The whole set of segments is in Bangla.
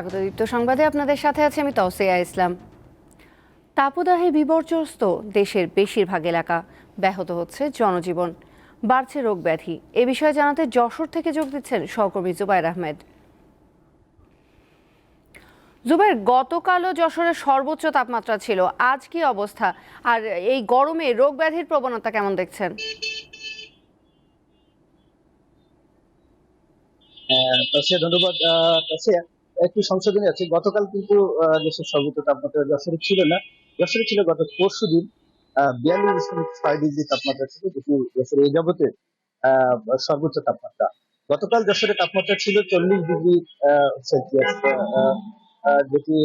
স্বাগত। দীপ্ত সংবাদে আপনাদের সাথে আছে আমি তৌসিয়া ইসলাম। তাপদাহে বিপর্যস্ত দেশের বেশিরভাগ এলাকা ব্যাহত হচ্ছে জনজীবন। বাড়ছে রোগ ব্যাধি। এ বিষয়ে জানাতে যশোর থেকে যোগ দিচ্ছেন সহকর্মী জুবাইর আহমেদ। জুবাইর গতকালও যশোরের সর্বোচ্চ তাপমাত্রা ছিল। আজ কি অবস্থা? আর এই গরমে রোগ ব্যাধির প্রবণতা কেমন দেখছেন? ধন্যবাদ আহ, তাসিয়া একটি সংশোধনী আছে। গতকাল কিন্তু দেশের সর্বোচ্চ তাপমাত্রা যশোরে ছিল না। যশোরে ছিল গত পরশু দিন বিয়াল্লিশ দশমিক ছয় ডিগ্রি তাপমাত্রা ছিল যেটি যশোরে এই জগতে আহ, সর্বোচ্চ তাপমাত্রা। গতকাল যশোরে তাপমাত্রা ছিল চল্লিশ ডিগ্রি সেলসিয়াস যেটি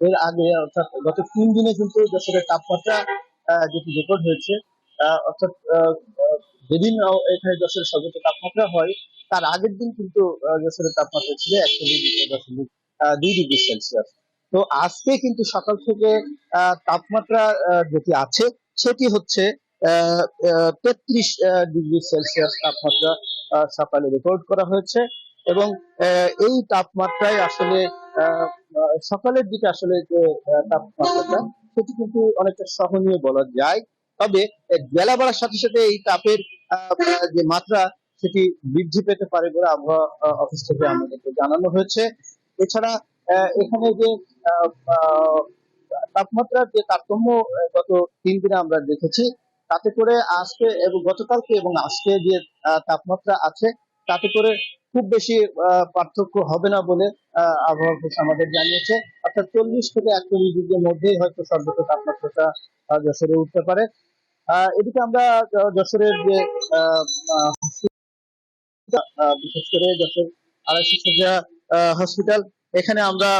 এর আগে অর্থাৎ গত তিন দিনে কিন্তু যশোরের তাপমাত্রা যেটি রেকর্ড হয়েছে অর্থাৎ যেদিন এখানে যশোরের সর্বোচ্চ তাপমাত্রা হয়, তার আগের দিন কিন্তু যশোরের তাপমাত্রা ছিল একচল্লিশ দশমিক দুই ডিগ্রি সেলসিয়াস। তো আজকে কিন্তু সকাল থেকে তাপমাত্রা যেটি আছে, সেটি হচ্ছে তেত্রিশ ডিগ্রি সেলসিয়াস তাপমাত্রা সকালে রেকর্ড করা হয়েছে। এবং এই তাপমাত্রায় আসলে সকালের দিকে আসলে যে তাপমাত্রাটা, সেটি কিন্তু অনেকটা সহনীয় বলা যায়। তবে বেলা বাড়ার সাথে সাথে এই তাপের যে মাত্রা, সেটি বৃদ্ধি পেতে পারে বলে আবহাওয়া অফিস থেকে আমাদেরকে জানানো হয়েছে। এছাড়া এখানে যে তাপমাত্রার যে তারতম্য গত তিন দিনে আমরা দেখেছি, তাতে করে আজকে এবং গতকালকে এবং আজকে যে তাপমাত্রা আছে, তাতে করে খুব বেশি পার্থক্য হবে না বলে আবহাওয়া অফিস আমাদের জানিয়েছে। অর্থাৎ চল্লিশ থেকে একচল্লিশ ডিগ্রির মধ্যেই হয়তো সর্বোচ্চ তাপমাত্রাটা যশোরে উঠতে পারে। এদিকে আমরা যশোরের যে বিশেষ করে যশোর আড়াইশো শয্যা হসপিটাল, এখানে আমরা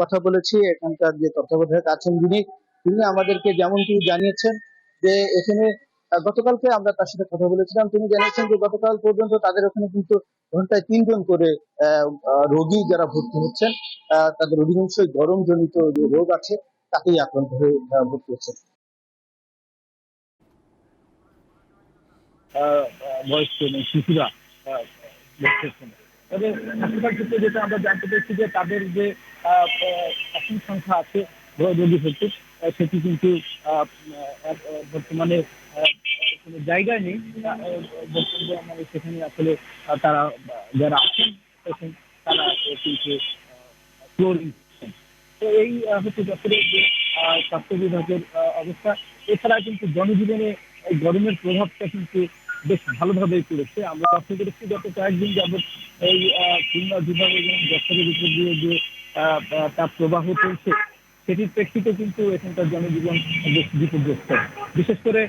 কথা বলেছি। এখানকার যে তত্ত্বাবধায়ক আছেন যিনি, তিনি আমাদেরকে যেমনটি জানিয়েছেন যে এখানে গতকালকে আমরা তার সাথে কথা বলেছিলাম। তিনি জানিয়েছেন যে গতকাল পর্যন্ত তাদের ওখানে কিন্তু ঘন্টায় তিনজন করে রোগী যারা ভর্তি হচ্ছেন তাদের অধিকাংশই গরম জনিত যে রোগ আছে, তাকেই আক্রান্ত হয়ে ভর্তি হচ্ছেন। বয়স্ক এবং শিশুরা তবে হাসপাতাল ক্ষেত্রে যেটা আমরা জানতে পেরেছি যে তাদের যে আসন সংখ্যা আছে রোগী ভর্তির আহ, সেটি কিন্তু বর্তমানে কোনো জায়গায় নেই। বর্তমানে সেখানে আসলে তারা যারা আছেন তারা কিন্তু ফ্লোরিং তো এই হচ্ছে যশোরের যে স্বাস্থ্য বিভাগের অবস্থা। এছাড়া কিন্তু জনজীবনে গরমের প্রভাবটা কিন্তু বেশ ভালোভাবেই পড়েছে আমরা লক্ষ্য করেছি গত কয়েকদিন যাবৎ এই খুলনা বিভাগ এবং যশোরের উপর দিয়ে যে তাপ প্রবাহ চলছে, সেটির প্রেক্ষিতে কিন্তু এখানকার জনজীবন বেশ বিপর্যস্ত। বিশেষ করে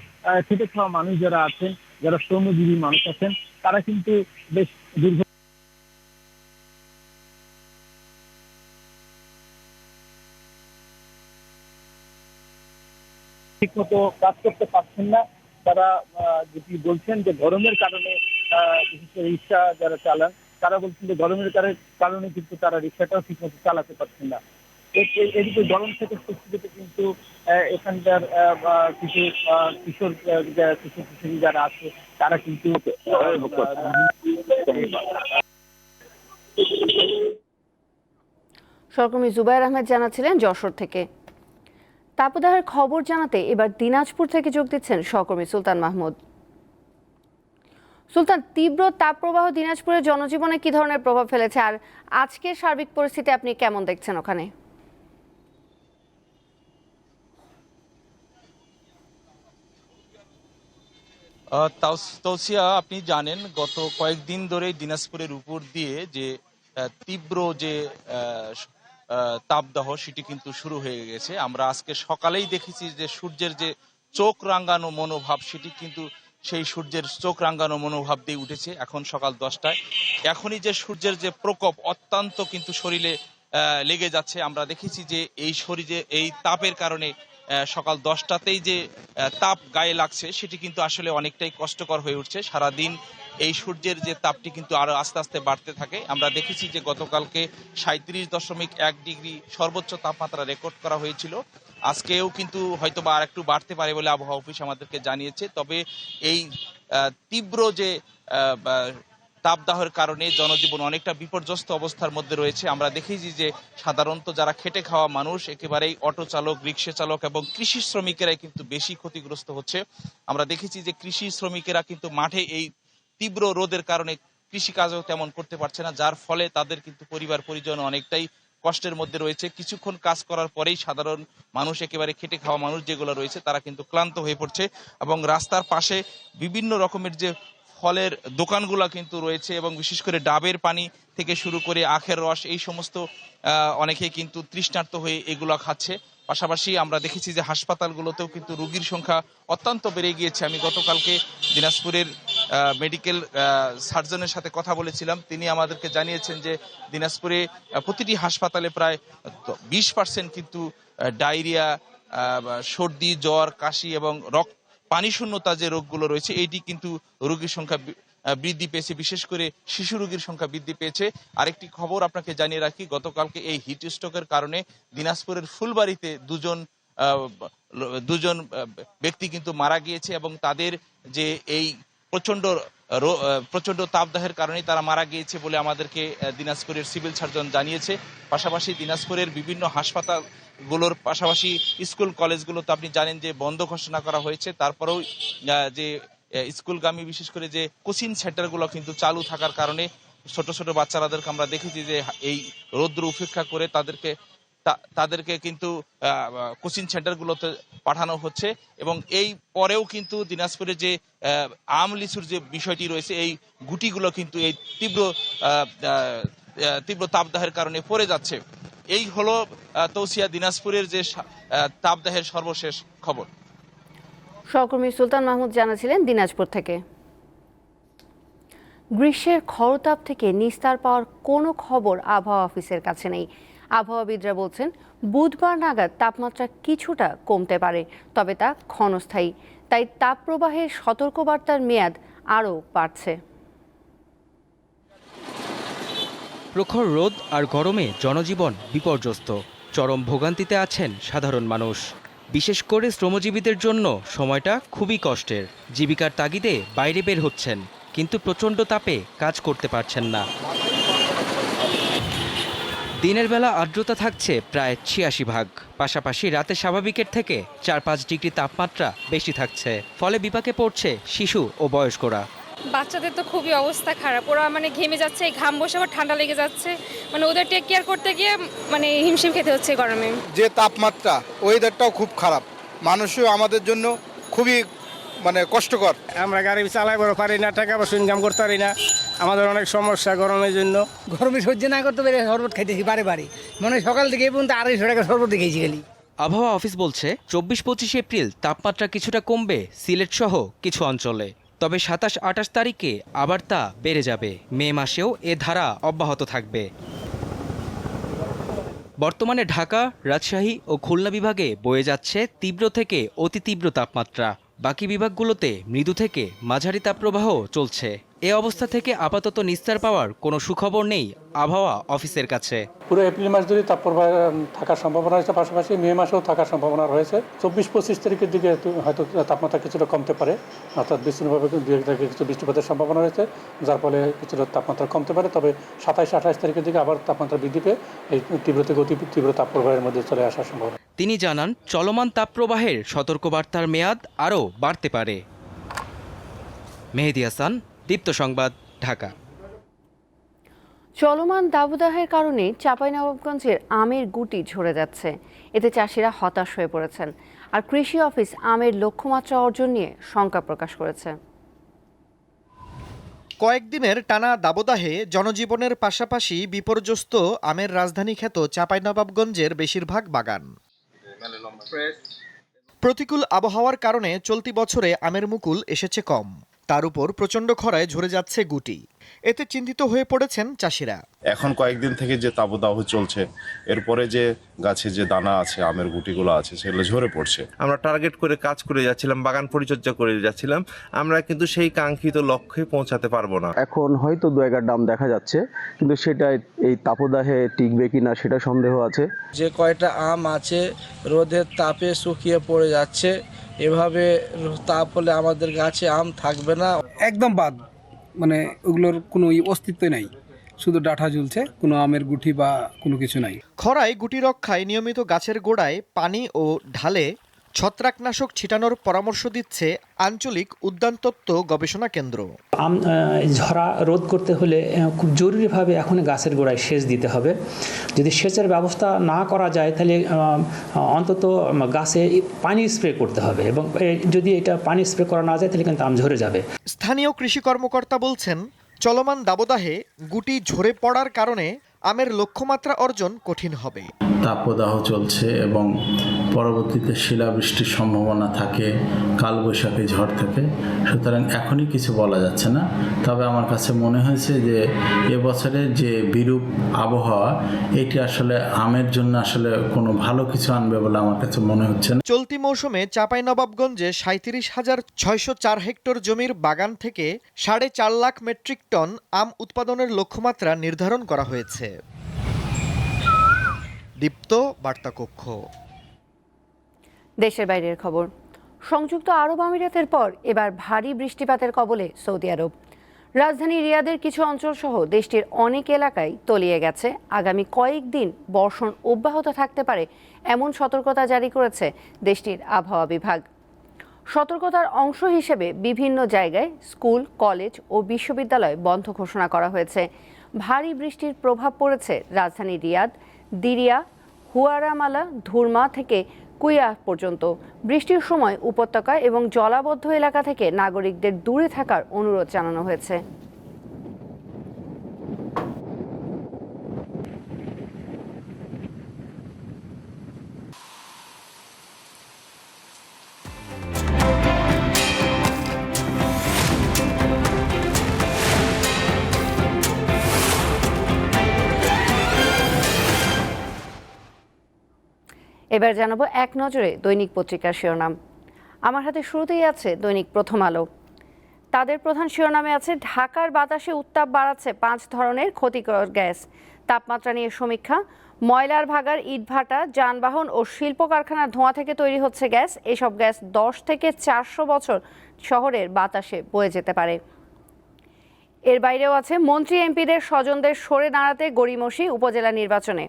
খেটে খাওয়া মানুষ যারা আছেন, যারা শ্রমজীবী মানুষ আছেন, তারা কিন্তু বেশ দীর্ঘ ঠিকমতো কাজ করতে পারছেন না। তারা যেটি বলছেন যে গরমের কারণে রিক্সা যারা চালান, তারা বলছেন যে গরমের কারে- কারণে কিন্তু তারা রিক্সাটাও ঠিকমতো চালাতে পারছেন না। এদিকে গরম থেকে স্বস্তিতে কিন্তু এখানকার কিছু কিশোর কিশোর কিশোরী যারা আছে, তারা কিন্তু সহকর্মী জুবাইর আহমেদ জানাচ্ছিলেন যশোর থেকে। তাপদাহের খবর জানাতে এবার দিনাজপুর থেকে যোগ দিচ্ছেন সহকর্মী সুলতান মাহমুদ। সুলতান, তীব্র তাপপ্রবাহ দিনাজপুরের জনজীবনে কি ধরনের প্রভাব ফেলেছে? আর আজকের সার্বিক পরিস্থিতি আপনি কেমন দেখছেন ওখানে? তৌসিয়া, আপনি জানেন গত কয়েকদিন ধরে দিনাজপুরের উপর দিয়ে যে তীব্র যে তাপদাহ, সেটি কিন্তু শুরু হয়ে গেছে। আমরা আজকে সকালেই দেখেছি যে সূর্যের যে চোখ রাঙ্গানো মনোভাব, সেটি কিন্তু সেই সূর্যের চোখ রাঙ্গানো মনোভাব দিয়ে উঠেছে এখন সকাল দশটায়। এখনই যে সূর্যের যে প্রকোপ, অত্যন্ত কিন্তু শরীরে লেগে যাচ্ছে। আমরা দেখেছি যে এই শরীরে, এই তাপের কারণে সকাল দশটাতেই যে তাপ গায়ে লাগছে, সেটি কিন্তু আসলে অনেকটাই কষ্টকর হয়ে উঠছে। সারাদিন এই সূর্যের যে তাপটি কিন্তু আরও আস্তে আস্তে বাড়তে থাকে। আমরা দেখেছি যে গতকালকে সাঁত্রিশ দশমিক এক ডিগ্রি সর্বোচ্চ তাপমাত্রা রেকর্ড করা হয়েছিল। আজকেও কিন্তু হয়তো বা আর একটু বাড়তে পারে বলে আবহাওয়া অফিস আমাদেরকে জানিয়েছে। তবে এই তীব্র যে তাপদাহের কারণে জনজীবন অনেকটা বিপর্যস্ত অবস্থার মধ্যে রয়েছে। আমরা দেখেছি যে সাধারণত যারা খেটে খাওয়া মানুষ, একেবারেই অটো চালক, রিক্সা চালক এবং কৃষি শ্রমিকেরাই কিন্তু বেশি ক্ষতিগ্রস্ত হচ্ছে। আমরা দেখেছি যে কৃষি শ্রমিকেরা কিন্তু মাঠে এই তীব্র রোদের কারণে কৃষিকাজও তেমন করতে পারছে না, যার ফলে তাদের কিন্তু পরিবার পরিজন অনেকটাই কষ্টের মধ্যে রয়েছে। কিছুক্ষণ কাজ করার পরেই সাধারণ মানুষ, একেবারে খেটে খাওয়া মানুষ যেগুলো রয়েছে, তারা কিন্তু ক্লান্ত হয়ে পড়ছে এবং রাস্তার পাশে বিভিন্ন রকমের যে ফলের দোকানগুলো কিন্তু রয়েছে এবং বিশেষ করে ডাবের পানি থেকে শুরু করে আখের রস, এই সমস্ত অনেকেই কিন্তু তৃষ্ণার্ত হয়ে এগুলো খাচ্ছে। পাশাপাশি আমরা দেখেছি যে হাসপাতালগুলোতেও কিন্তু রুগীর সংখ্যা অত্যন্ত বেড়ে গিয়েছে। আমি গতকালকে দিনাজপুরের মেডিকেল সার্জনের সাথে কথা বলেছিলাম। তিনি আমাদেরকে জানিয়েছেন যে দিনাজপুরে প্রতিটি হাসপাতালে প্রায় বিশ পার্সেন্ট কিন্তু ডায়রিয়া সর্দি, জ্বর, কাশি এবং রক্ত পানি শূন্যতা যে রোগগুলো রয়েছে এটি কিন্তু রোগীর সংখ্যা বৃদ্ধি পেয়েছে। বিশেষ করে শিশু রোগীর সংখ্যা বৃদ্ধি পেয়েছে। আরেকটি খবর আপনাকে জানিয়ে রাখি, গতকালকে এই হিট স্ট্রোকের কারণে দিনাজপুরের ফুলবাড়িতে দুজন দুজন ব্যক্তি কিন্তু মারা গিয়েছে এবং তাদের যে এই আহ, প্রচণ্ড তাপদাহের কারণে তারা মারা গিয়েছে বলে আমাদেরকে দিনাজপুরের সিভিল সার্জন জানিয়েছে। পাশাপাশি দিনাজপুরের বিভিন্ন হাসপাতালগুলোর পাশাপাশি স্কুল কলেজগুলোতে আপনি জানেন যে বন্ধ ঘোষণা করা হয়েছে। তারপরেও যে স্কুলগামী বিশেষ করে যে কোচিং সেন্টারগুলো কিন্তু চালু থাকার কারণে ছোট ছোট বাচ্চারাদেরকে আমরা দেখেছি যে এই রৌদ্র উপেক্ষা করে তাদেরকে তা- তাদেরকে কিন্তু কোচিং সেন্টারগুলোতে পাঠানো হচ্ছে এবং এই পরেও কিন্তু দিনাজপুরে যে আম লিচুর যে বিষয়টি রয়েছে, এই গুটিগুলো কিন্তু এই তীব্র তীব্র তাপদাহের কারণে পড়ে যাচ্ছে। এই হলো তৌসিয়া দিনাজপুরের যে তাপদাহের সর্বশেষ খবর। সহকর্মী সুলতান মাহমুদ জানাছিলেন দিনাজপুর থেকে। গ্রীষ্মের খরতাপ থেকে নিস্তার পাওয়ার কোনো খবর আবহাওয়া অফিসের কাছে নেই। আবহাওয়াবিদরা বলছেন, বুধবার নাগাদ তাপমাত্রা কিছুটা কমতে পারে, তবে তা ক্ষণস্থায়ী। তাই তাপপ্রবাহের সতর্কবার্তার মেয়াদ আরও বাড়ছে। প্রখর রোদ আর গরমে জনজীবন বিপর্যস্ত। চরম ভোগান্তিতে আছেন সাধারণ মানুষ। বিশেষ করে শ্রমজীবীদের জন্য সময়টা খুবই কষ্টের। জীবিকার তাগিদে বাইরে বের হচ্ছেন, কিন্তু প্রচণ্ড তাপে কাজ করতে পারছেন না। দিনের বেলা আর্দ্রতা থাকছে প্রায় ছিয়াশি ভাগ। পাশাপাশি রাতে স্বাভাবিকের থেকে চার পাঁচ ডিগ্রি তাপমাত্রা বেশি থাকছে। ফলে বিপাকে পড়ছে শিশু ও বয়স্করা। বাচ্চাদের তো খুবই অবস্থা খারাপ। ওরা মানে ঘেমে যাচ্ছে ঘাম বসে আবার ঠান্ডা লেগে যাচ্ছে। মানে ওদের টেক কেয়ার করতে গিয়ে মানে হিমশিম খেতে হচ্ছে গরমে। যে তাপমাত্রা ওয়েদারটাও খুব খারাপ। মানুষও আমাদের জন্য খুবই মানে কষ্টকর। আমরা গাড়ি চালাই বড় পারি না টাকা পয়সা ইনকাম করতে পারি না। আমাদের অনেক সমস্যা গরমের জন্য। গরমে সহ্য না করতে পেরে শরবত খাইতেছি বারে বারে। মানে সকাল থেকে এই পর্যন্ত আড়াইশো টাকা শরবত খেয়েছি গেলি আবহাওয়া অফিস বলছে চব্বিশ পঁচিশ এপ্রিল তাপমাত্রা কিছুটা কমবে সিলেট সহ কিছু অঞ্চলে। তবে সাতাশ আঠাশ তারিখে আবার তা বেড়ে যাবে। মে মাসেও এ ধারা অব্যাহত থাকবে। বর্তমানে ঢাকা রাজশাহী ও খুলনা বিভাগে বয়ে যাচ্ছে তীব্র থেকে অতি তীব্র তাপমাত্রা। বাকি বিভাগগুলোতে মৃদু থেকে মাঝারি তাপপ্রবাহ চলছে। এ অবস্থা থেকে আপাতত নিস্তার পাওয়ার কোনো সুখবর নেই আবহাওয়া অফিসের কাছে। পুরো এপ্রিল মাস ধরে তাপপ্রবাহ থাকার সম্ভাবনা রয়েছে। পাশাপাশি মে মাসেও থাকার সম্ভাবনা রয়েছে। চব্বিশ পঁচিশ তারিখের দিকে হয়তো তাপমাত্রা কিছুটা কমতে পারে। অর্থাৎ বিচ্ছিন্নভাবে দু এক তারিখে কিছু বৃষ্টিপাতের সম্ভাবনা রয়েছে, যার ফলে কিছুটা তাপমাত্রা কমতে পারে। তবে সাতাইশ আঠাশ তারিখের দিকে আবার তাপমাত্রা বৃদ্ধি পেয়ে এই তীব্র থেকে অতি তীব্র তাপপ্রবাহের মধ্যে চলে আসার সম্ভাবনা। তিনি জানান চলমান তাপপ্রবাহের সতর্কবার্তার মেয়াদ আরও বাড়তে পারে। মেহেদি হাসান দীপ্ত সংবাদ ঢাকা। চলমান দাবদাহের কারণে চাঁপাইনবাবগঞ্জের আমের গুটি ঝরে যাচ্ছে। এতে চাষিরা হতাশ হয়ে পড়েছেন। আর কৃষি অফিস আমের লক্ষ্যমাত্রা অর্জন নিয়ে শঙ্কা প্রকাশ করেছে। কয়েকদিনের টানা দাবদাহে জনজীবনের পাশাপাশি বিপর্যস্ত আমের রাজধানী খ্যাত চাঁপাইনবাবগঞ্জের বেশিরভাগ বাগান। প্রতিকূল আবহাওয়ার কারণে চলতি বছরে আমের মুকুল এসেছে কম। তার উপর প্রচণ্ড খরায় ঝরে যাচ্ছে গুটি। এতে চিন্তিত হয়ে পড়েছেন চাষিরা। এখন কয়েকদিন থেকে যে তাপদাহ চলছে এরপরে যে গাছে যে দানা আছে আমের গুটিগুলো আছে সেগুলো ঝরে পড়ছে। আমরা টার্গেট করে কাজ করে যাচ্ছিলাম বাগান পরিচর্যা করে যাচ্ছিলাম। আমরা কিন্তু সেই কাঙ্ক্ষিত লক্ষ্যে পৌঁছাতে পারব না। এখন হয়তো দু এগার দাম দেখা যাচ্ছে কিন্তু সেটা এই তাপদাহে টিকবে কিনা সেটা সন্দেহ আছে। যে কয়টা আম আছে রোদের তাপে শুকিয়ে পড়ে যাচ্ছে এভাবে তাপ হলে আমাদের গাছে আম থাকবে না। একদম বাদ। মানে ওগুলোর কোনো অস্তিত্ব নাই। শুধু ডাঁটা ঝুলছে, কোনো আমের গুটি বা কোনো কিছু নাই। খরায় গুটি রক্ষায় নিয়মিত গাছের গোড়ায় পানি ও ঢালে ছত্রাকনাশক ছিটানোর পরামর্শ দিচ্ছে আঞ্চলিক উদ্যানতত্ত্ব গবেষণা কেন্দ্র। আম ঝরা রোধ করতে হলে খুব জরুরিভাবে এখন গাছের গোড়ায় সেচ দিতে হবে। যদি সেচের ব্যবস্থা না করা যায় তাহলে অন্তত গাছে পানি স্প্রে করতে হবে এবং যদি এটা পানি স্প্রে করা না যায় তাহলে কিন্তু আম ঝরে যাবে। স্থানীয় কৃষি কর্মকর্তা বলছেন চলমান দাবদাহে গুটি ঝরে পড়ার কারণে আমের লক্ষ্যমাত্রা অর্জন কঠিন হবে। তাপদাহ চলছে এবং পরবর্তীতে শিলাবৃষ্টির সম্ভাবনা থাকে, কালবৈশাখী ঝড় থেকে। সুতরাং এখনই কিছু বলা যাচ্ছে না। তবে আমার কাছে মনে হয়েছে যে এবছরে যে বিরূপ আবহাওয়া, এটি আসলে আমের জন্য আসলে কোনো ভালো কিছু আনবে বলে আমার কাছে মনে হচ্ছে না। চলতি মৌসুমে চাঁপাইনবাবগঞ্জে সাঁত্রিশ হাজার ছয়শো চার হেক্টর জমির বাগান থেকে সাড়ে চার লাখ মেট্রিক টন আম উৎপাদনের লক্ষ্যমাত্রা নির্ধারণ করা হয়েছে। দীপ্ত বার্তা কক্ষ দেশের বাইরের খবর। সংযুক্ত আরব আমিরাতের পর এবার ভারী বৃষ্টিপাতের কবলে সৌদি আরব। রাজধানী রিয়াদের কিছু অঞ্চল সহ দেশটির অনেক এলাকায় তলিয়ে গেছে। আগামী কয়েকদিন বর্ষণ অব্যাহত থাকতে পারে এমন সতর্কতা জারি করেছে দেশটির আবহাওয়া বিভাগ। সতর্কতার অংশ হিসেবে বিভিন্ন জায়গায় স্কুল, কলেজ ও বিশ্ববিদ্যালয় বন্ধ ঘোষণা করা হয়েছে। ভারী বৃষ্টির প্রভাব পড়েছে রাজধানী রিয়াদ। দিরিয়া, হুয়ারামালা, ধুরমা থেকে কুইয়া পর্যন্ত। বৃষ্টির সময় উপত্যকা এবং জলাবদ্ধ এলাকা থেকে নাগরিকদের দূরে থাকার অনুরোধ জানানো হয়েছে। এবার জানাব এক নজরে দৈনিক পত্রিকার শিরোনাম। আমার হাতে শুরুতেই আছে দৈনিক প্রথম আলো। তাদের প্রধান শিরোনামে আছে, ঢাকার বাতাসে উত্তাপ বাড়াচ্ছে পাঁচ ধরনের ক্ষতিকর গ্যাস। তাপমাত্রা নিয়ে সমীক্ষা, ময়লার ভাগার ইটভাটা যানবাহন ও শিল্প কারখানার ধোঁয়া থেকে তৈরি হচ্ছে গ্যাস। এসব গ্যাস দশ থেকে চারশো বছর শহরের বাতাসে বয়ে যেতে পারে। এর বাইরেও আছে, মন্ত্রী এমপিদের স্বজনদের সরে দাঁড়াতে গড়িমসি উপজেলা নির্বাচনে।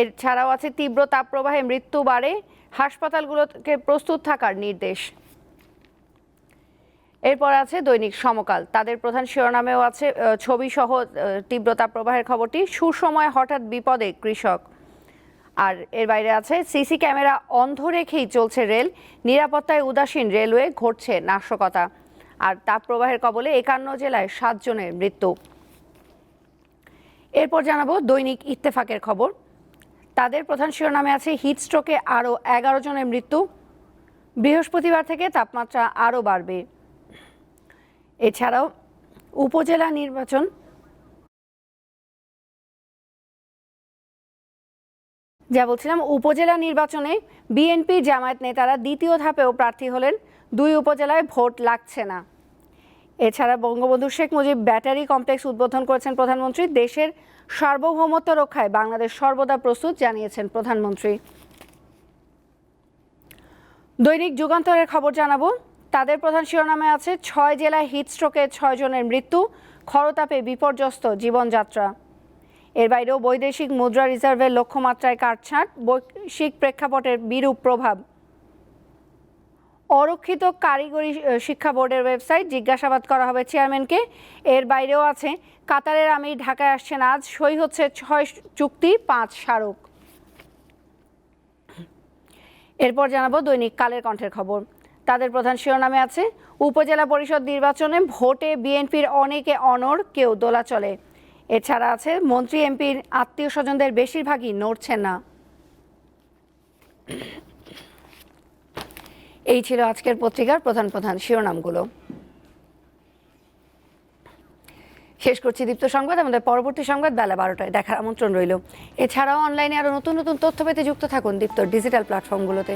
এছাড়াও আছে তীব্র তাপপ্রবাহে মৃত্যু বাড়ে। হাসপাতালগুলোকে প্রস্তুত থাকার নির্দেশ। এরপর আছে দৈনিক সমকাল। তাদের প্রধান শিরোনামেও আছে ছবি সহ তীব্র তাপপ্রবাহের খবরটি। সুসময় হঠাৎ বিপদে কৃষক। আর এর বাইরে আছে, সিসি ক্যামেরা অন্ধ রেখেই চলছে রেল। নিরাপত্তায় উদাসীন রেলওয়ে ঘটছে নাশকতা। আর তাপপ্রবাহের কবলে একান্ন জেলায় সাতজনের মৃত্যু। এরপর জানাব দৈনিক ইত্তেফাকের খবর। তাদের প্রধান শিরোনামে আছে হিট স্ট্রোকে আরও এগারো জনের মৃত্যু। বৃহস্পতিবার থেকে তাপমাত্রা আরও বাড়বে। এছাড়াও উপজেলা নির্বাচন। যা বলছিলাম, উপজেলা নির্বাচনে বিএনপি জামায়াত নেতারা দ্বিতীয় ধাপেও প্রার্থী হলেন। দুই উপজেলায় ভোট লাগছে না। এছাড়া বঙ্গবন্ধু শেখ মুজিব ব্যাটারি কমপ্লেক্স উদ্বোধন করেছেন প্রধানমন্ত্রী। দেশের সার্বভৌমত্ব রক্ষায় বাংলাদেশ সর্বদা প্রস্তুত, জানিয়েছেন প্রধানমন্ত্রী। দৈনিক যুগান্তরের খবর জানাব। তাদের প্রধান শিরোনামে আছে, ছয় জেলায় হিটস্ট্রোকে ছয় জনের মৃত্যু, খরতাপে বিপর্যস্ত জীবনযাত্রা। এর বাইরেও বৈদেশিক মুদ্রা রিজার্ভের লক্ষ্যমাত্রায় কাটছাঁট, বৈশ্বিক প্রেক্ষাপটের বিরূপ প্রভাব। অরক্ষিত কারিগরি শিক্ষা বোর্ডের ওয়েবসাইট। জিজ্ঞাসাবাদ করা হবে চেয়ারম্যানকে। এর বাইরেও আছে, কাতারের আমির ঢাকায় আসছেন আজ। সই হচ্ছে ছয় চুক্তি, পাঁচ স্মারক। এরপর জানাব দৈনিক কালের কণ্ঠের খবর। তাদের প্রধান শিরোনামে আছে, উপজেলা পরিষদ নির্বাচনে ভোটে বিএনপির অনেকে অনড়, কেউ দোলা চলে। এছাড়া আছে, মন্ত্রী এমপির আত্মীয় স্বজনদের বেশিরভাগই নড়ছেন না। এই ছিল আজকের পত্রিকার প্রধান প্রধান শিরোনামগুলো। শেষ করছি দীপ্ত সংবাদ, আমাদের পরবর্তী সংবাদ বেলা বারোটায় দেখার আমন্ত্রণ রইল। এছাড়াও অনলাইনে আরও নতুন নতুন তথ্য পেতে যুক্ত থাকুন দীপ্ত ডিজিটাল প্ল্যাটফর্মগুলোতে